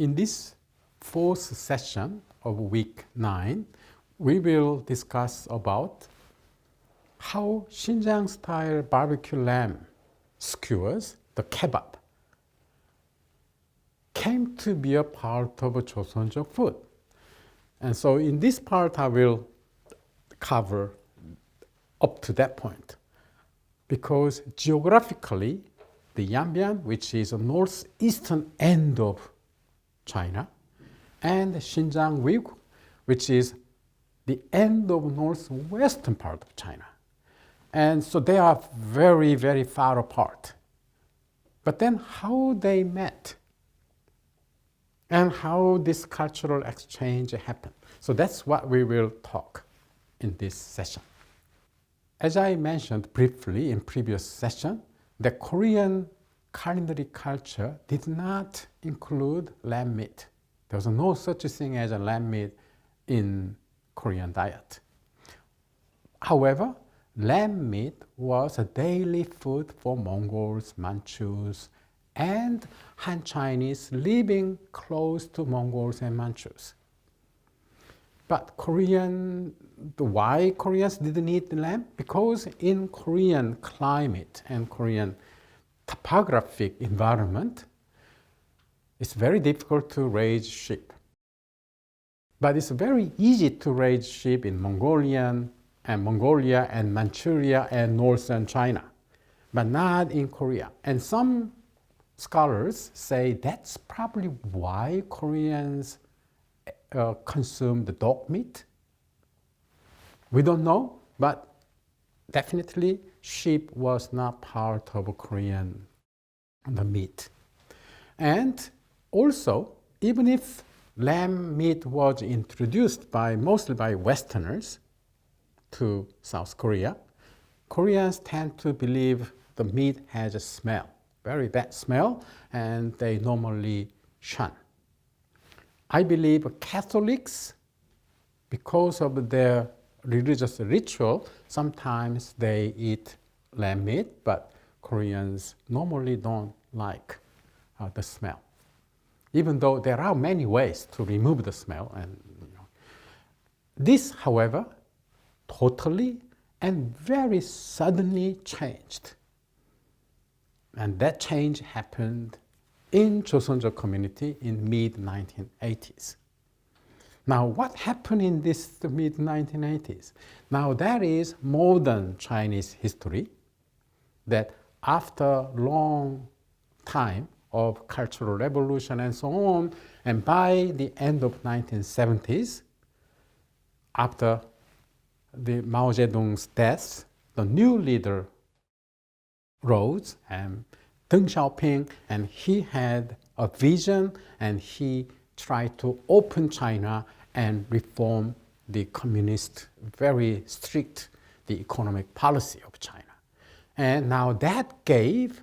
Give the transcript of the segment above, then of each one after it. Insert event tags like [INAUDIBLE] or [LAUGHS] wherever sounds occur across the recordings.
in this fourth session of week 9, we will discuss about how Xinjiang style barbecue lamb skewers, the kebab, came to be a part of Joseonjuk food. And so in this part, I will cover up to that point. Because geographically, the Yanbian, which is the northeastern end of China, and Xinjiang Uyghur, which is the end of northwestern part of China. And so they are very, very far apart. But then how they met and how this cultural exchange happened. So that's what we will talk in this session. As I mentioned briefly in previous session, the Korean culinary culture did not include lamb meat. There was no such thing as a lamb meat in Korean diet. However, lamb meat was a daily food for Mongols, Manchus, and Han Chinese living close to Mongols and Manchus. But Korean, why Koreans didn't eat lamb? Because in Korean climate and Korean topographic environment, it's very difficult to raise sheep. But it's very easy to raise sheep in Mongolian and Mongolia and Manchuria and northern China, but not in Korea. And some scholars say that's probably why Koreans uh, consume the dog meat. We don't know, but definitely sheep was not part of Korean the meat. And also, even if lamb meat was introduced by mostly by Westerners to South Korea, Koreans tend to believe the meat has a smell, very bad smell, and they normally shun. I believe Catholics, because of their religious ritual, sometimes they eat lamb meat, but Koreans normally don't like uh, the smell. Even though there are many ways to remove the smell. And, you know. This, however, totally and very suddenly changed. And that change happened in Joseonjo community in mid 1980s. Now, what happened in this mid 1980s? Now, that is modern Chinese history that after long time of cultural revolution and so on, and by the end of 1970s, after the Mao Zedong's death, the new leader rose and Deng Xiaoping, and he had a vision and he tried to open China and reform the communist, very strict, the economic policy of China. And now that gave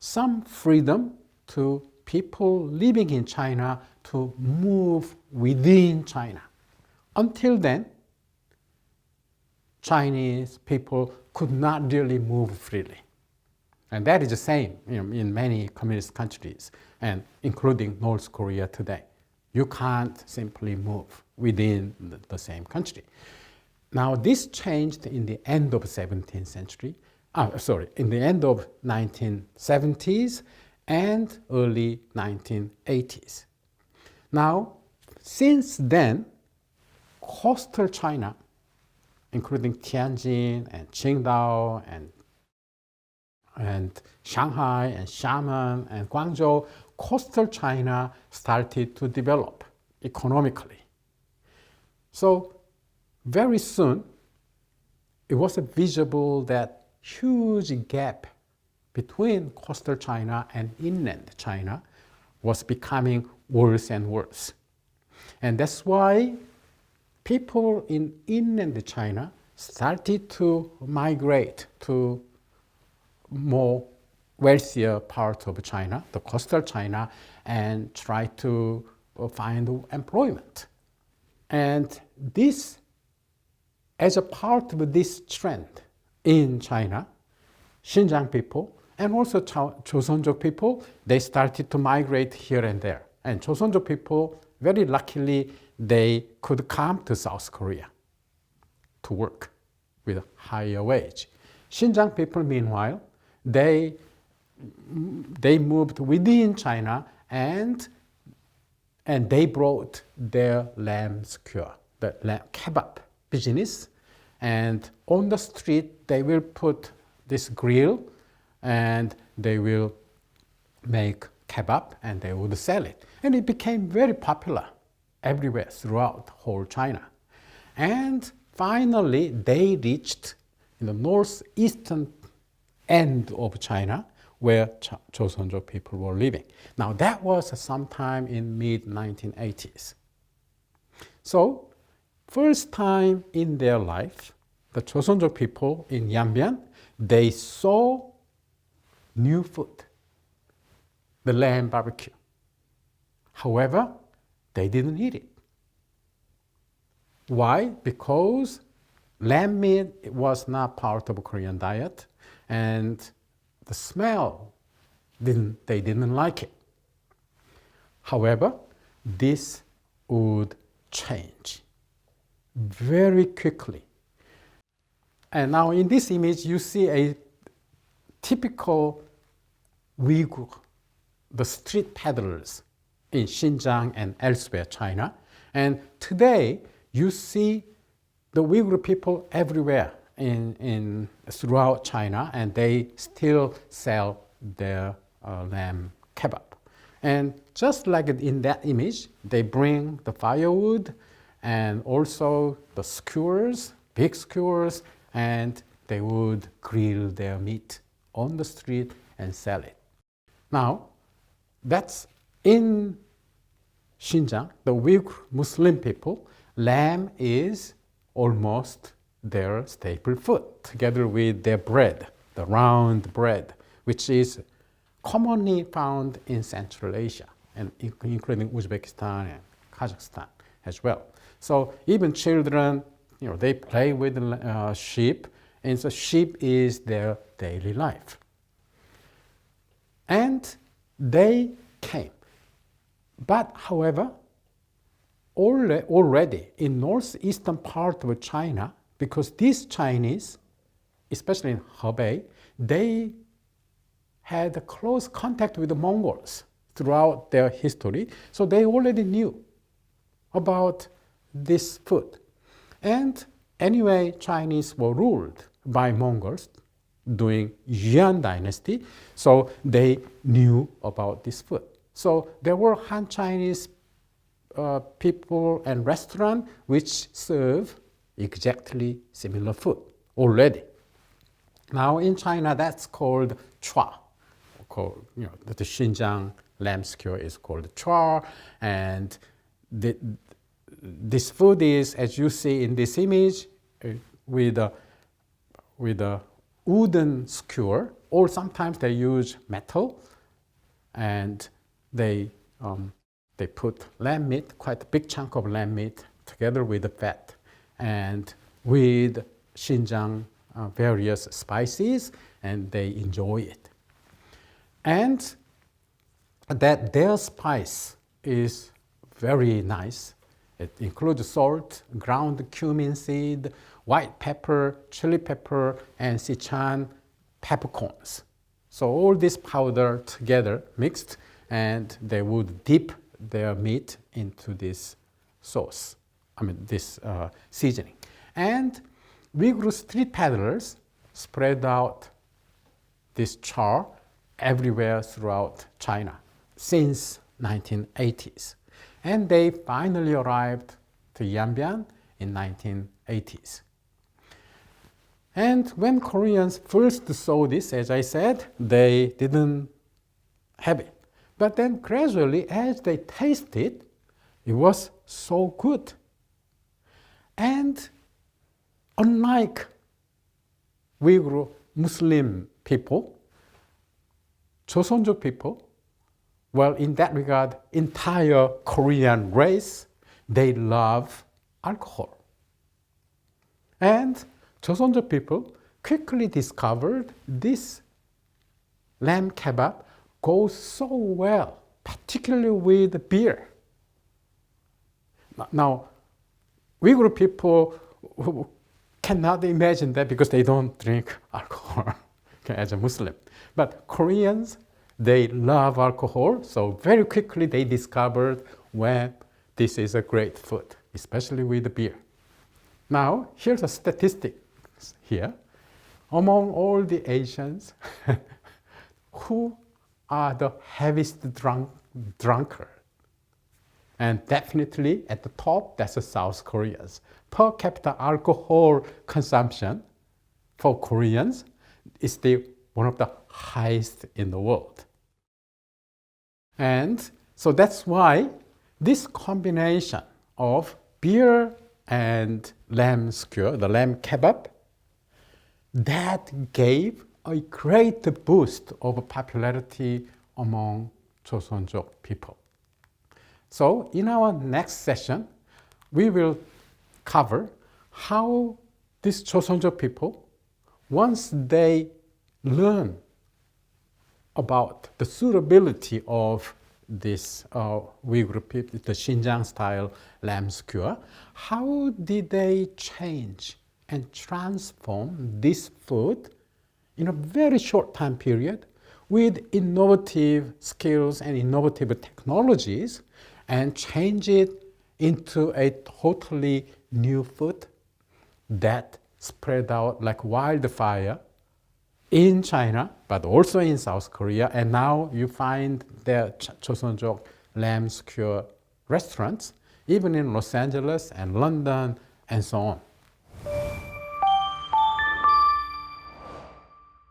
some freedom to people living in China to move within China. Until then, Chinese people could not really move freely. And that is the same you know, in many communist countries, and including North Korea today. You can't simply move within the, same country. Now, this changed in the end of 17th century, uh, sorry, in the end of 1970s and early 1980s. Now, since then, coastal China, including Tianjin and Qingdao and and Shanghai and Xiamen and Guangzhou, coastal China started to develop economically. So very soon, it was visible that huge gap between coastal China and inland China was becoming worse and worse. And that's why people in inland China started to migrate to more wealthier parts of China, the coastal China, and try to find employment. And this, as a part of this trend in China, Xinjiang people and also Joseonjuk people, they started to migrate here and there. And Joseonjo people, very luckily, they could come to South Korea to work with a higher wage. Xinjiang people, meanwhile, they, they moved within China and, and they brought their lamb skewer, the lamb kebab business. And on the street, they will put this grill and they will make kebab and they would sell it. And it became very popular everywhere throughout whole China. And finally, they reached in the northeastern end of China where Ch- Joseonjo people were living. Now that was sometime in mid 1980s. So, first time in their life, the Joseonjo people in Yanbian, they saw new food, the lamb barbecue. However, they didn't eat it. Why? Because lamb meat was not part of Korean diet, and the smell didn't, they didn't like it. However, this would change very quickly. And now in this image, you see a typical Uyghur, the street peddlers in Xinjiang and elsewhere China. And today, you see the Uyghur people everywhere in, in throughout China, and they still sell their uh, lamb kebab. And just like in that image, they bring the firewood and also the skewers, big skewers, and they would grill their meat on the street and sell it. Now, that's in Xinjiang, the Uyghur Muslim people, lamb is almost their staple food, together with their bread, the round bread, which is commonly found in Central Asia, and including Uzbekistan and Kazakhstan as well. So even children, you know, they play with uh, sheep, and so sheep is their daily life. And they came. But however, already in northeastern part of China, because these Chinese, especially in Hebei, they had close contact with the Mongols throughout their history, so they already knew about this food. And anyway, Chinese were ruled by Mongols during Yuan dynasty, so they knew about this food. So there were Han Chinese uh, people and restaurant which serve exactly similar food already. Now in China, that's called chua. Called, you know, the Xinjiang lamb skewer is called chua, and the, this food is, as you see in this image, uh, with a with a wooden skewer, or sometimes they use metal, and they um, they put lamb meat, quite a big chunk of lamb meat, together with the fat, and with Xinjiang uh, various spices, and they enjoy it. And that their spice is very nice. It includes salt, ground cumin seed, white pepper, chili pepper, and Sichuan peppercorns. So all this powder together mixed, and they would dip their meat into this sauce. I mean this uh, seasoning. And Uyghur street peddlers spread out this char everywhere throughout China since 1980s. And they finally arrived to Yanbian in 1980s. And when Koreans first saw this, as I said, they didn't have it. But then gradually, as they tasted, it was so good. And unlike Uyghur Muslim people, Joseonjo people, well, in that regard, entire Korean race, they love alcohol. And Joseonjo people quickly discovered this lamb kebab goes so well particularly with beer. Now, Uyghur people cannot imagine that because they don't drink [LAUGHS] alcohol as a Muslim. But Koreans, they love alcohol, so very quickly they discovered when this is a great food, especially with beer. Now, here's a statistic here. Among all the Asians, [LAUGHS] who are the heaviest drunk, drunkard? And definitely at the top, that's the South Koreans. Per capita alcohol consumption for Koreans is the, one of the highest in the world. And so that's why this combination of beer and lamb skewer, the lamb kebab, that gave a great boost of popularity among Joseon족 people. So in our next session, we will cover how these Joseon족 people, once they learn about the suitability of this uh, Uyghur people, the Xinjiang style lamb skewer, how did they change and transform this food in a very short time period with innovative skills and innovative technologies and change it into a totally new food that spread out like wildfire in China, but also in South Korea. And now you find the Joseonjok lamb skewer restaurants, even in Los Angeles and London and so on.